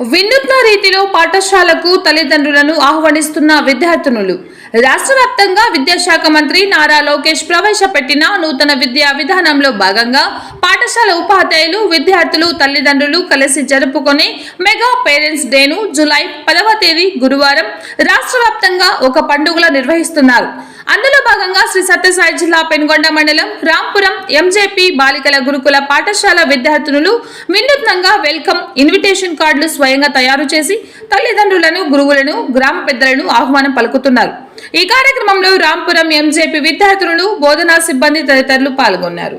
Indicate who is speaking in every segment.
Speaker 1: వినూత్న రీతిలో పాఠశాలకు తల్లిదండ్రులను ఆహ్వానిస్తున్న విద్యార్థినులు. రాష్ట్ర వ్యాప్తంగా విద్యాశాఖ మంత్రి నారా లోకేష్ ప్రవేశపెట్టిన నూతన విద్యా విధానంలో భాగంగా పాఠశాల ఉపాధ్యాయులు విద్యార్థులు తల్లిదండ్రులు కలిసి జరుపుకునే మెగా పేరెంట్స్ డేను జులై పదవ తేదీ గురువారం రాష్ట్ర వ్యాప్తంగా ఒక పండుగలా నిర్వహిస్తున్నారు. అందులో భాగంగా శ్రీ సత్యసాయి జిల్లా పెనుగొండ మండలం రాంపురం ఎంజేపీ బాలికల గురుకుల పాఠశాల విద్యార్థినులు వినూత్నంగా వెల్కమ్ ఇన్విటేషన్ కార్డులు స్వయంగా తయారు చేసి తల్లిదండ్రులను గురువులను గ్రామ పెద్దలను ఆహ్వానం పలుకుతున్నారు. ఈ కార్యక్రమంలో రాంపురం ఎంజేపీ విద్యార్థులు బోధనా సిబ్బంది తదితరులు పాల్గొన్నారు.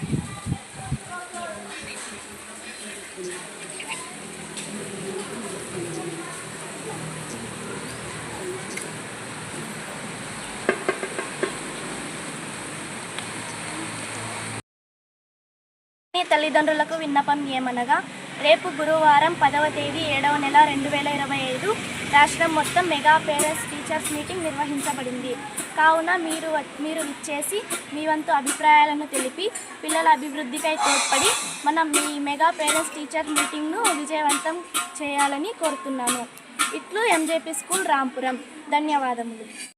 Speaker 2: మీ తల్లిదండ్రులకు విన్నపం ఏమనగా రేపు గురువారం పదవ తేదీ ఏడవ నెల రెండు వేల ఇరవై ఐదు రాష్ట్రం మొత్తం మెగా పేరెంట్స్ టీచర్స్ మీటింగ్ నిర్వహించబడింది. కావున మీరు వ- మీరు ఇచ్చేసి మీ వంతు అభిప్రాయాలను తెలిపి పిల్లల అభివృద్ధిపై తోడ్పడి మనం మీ మెగా పేరెంట్స్ టీచర్ మీటింగ్ను విజయవంతం చేయాలని కోరుతున్నాను. ఇట్లు ఎంజేపీ స్కూల్ రాంపురం. ధన్యవాదములు.